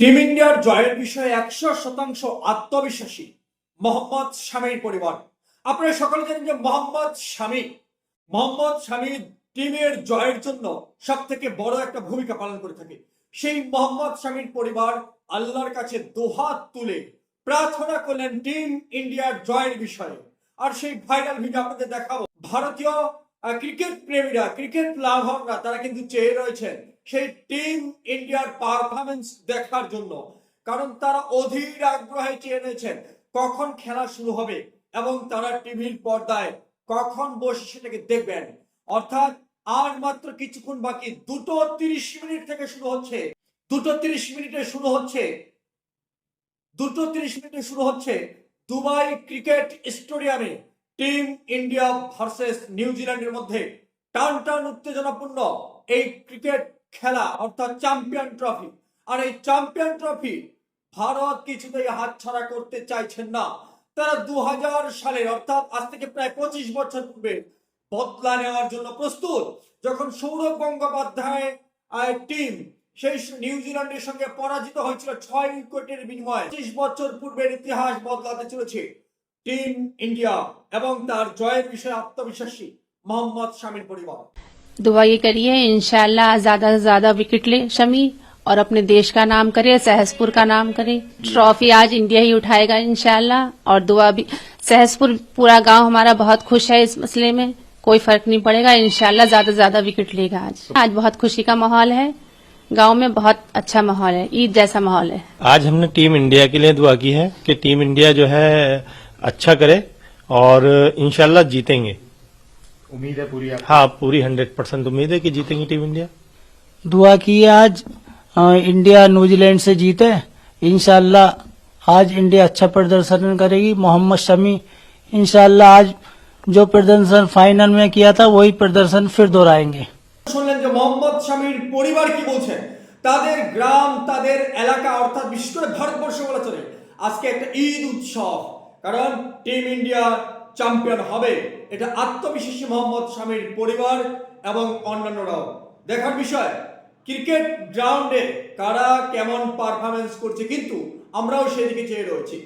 Team ইন্ডিয়ার জয়ের বিষয়ে একশো শতাংশ আত্মবিশ্বাসী মোহাম্মদ শামীর পরিবার। আপনারা সকলে জানেন যে মোহাম্মদ শামী মোহাম্মদ শামী টিমের জয়ের জন্য সব থেকে বড় একটা ভূমিকা পালন করে থাকে। সেই মোহাম্মদ শামীর পরিবার আল্লাহর কাছে দোহাত তুলে প্রার্থনা করলেন টিম ইন্ডিয়ার জয়ের বিষয়ে। আর সেই ভাইরাল ভিডিও আপনাদের দেখাবো। ভারতীয় ক্রিকেট প্রেমীরা, ক্রিকেট লাভকরা, তারা কিন্তু চেয়ে রয়েছেন সেই টিম ইন্ডিয়ার পারফরমেন্স দেখার জন্য। কারণ তারা অধীর আগ্রহে চেয়ে রয়েছেন কখন খেলা শুরু হবে এবং তারা টিভির পর্দায় কখন বসে সেটাকে দেখবেন। অর্থাৎ আর মাত্র কিছুক্ষণ বাকি, দুটো তিরিশ মিনিট থেকে শুরু হচ্ছে। দুটো তিরিশ মিনিটে শুরু হচ্ছে। দুটো তিরিশ মিনিটে শুরু হচ্ছে দুবাই ক্রিকেট স্টেডিয়ামে। টিম ইন্ডিয়া ভার্সেস নিউজিল্যান্ডের মধ্যে টান টান উত্তেজনাপূর্ণ এই ক্রিকেট খেলা, অর্থাৎ চ্যাম্পিয়ন ট্রফি আর এই চ্যাম্পিয়ন ট্রফি ভারত কিছুতেই হাতছাড়া করতে চাইছেন না। তারা দু সালের অর্থাৎ আজ থেকে প্রায় পঁচিশ বছর পূর্বে বদলা নেওয়ার জন্য প্রস্তুত। যখন সৌরভ গঙ্গোপাধ্যায় টিম সেই নিউজিল্যান্ডের সঙ্গে পরাজিত হয়েছিল ছয় উইকেটের বিনিময়ে, পঁচিশ বছর পূর্বের ইতিহাস বদলাতে চলেছে। টিম ইন্ডিয়া এবং তার জয়ের বিষয়ে আত্মবিশ্বাসী মোহাম্মদ শামির পরিবার दुआ ये करिए इंशाल्लाह ज्यादा से ज्यादा विकेट ले शमी और अपने देश का नाम करे सहसपुर का नाम करे ट्रॉफी आज इंडिया ही उठाएगा इंशाल्लाह और दुआ भी सहसपुर पूरा गांव हमारा बहुत खुश है इस मसले में कोई फर्क नहीं पड़ेगा इंशाल्लाह ज्यादा से ज्यादा विकेट लेगा आज आज बहुत खुशी का माहौल है गांव में बहुत अच्छा माहौल है ईद जैसा माहौल है आज हमने टीम इंडिया के लिए दुआ की है कि टीम इंडिया जो है अच्छा करे और इंशाल्लाह जीतेंगे उम्मीद है पूरी आप हाँ पूरी हंड्रेड परसेंट उम्मीद है कि जीतेंगी टीम इंडिया दुआ की है आज अ, इंडिया न्यूजीलैंड से जीते इंशाल्लाह आज इंडिया अच्छा प्रदर्शन करेगी मोहम्मद शमी इंशाल्लाह आज जो प्रदर्शन फाइनल में किया था वही प्रदर्शन फिर दोहराएंगे শুনলেন যে মোহাম্মদ শামীর পরিবার কি বলছেন তাদের গ্রাম তাদের এলাকা অর্থাৎ বিশেষ করে ভারতবর্ষ বলা চলে আজকে একটা ঈদ উৎসব কারণ টিম ইন্ডিয়া চ্যাম্পিয়ন হবে। এটা আত্মবিশ্বাসী মোহাম্মদ স্বামীর পরিবার এবং অন্যান্যরাও। দেখার বিষয়, ক্রিকেট গ্রাউন্ডে কারা কেমন পারফরমেন্স করছে, কিন্তু আমরাও সেদিকে চেয়ে রয়েছি।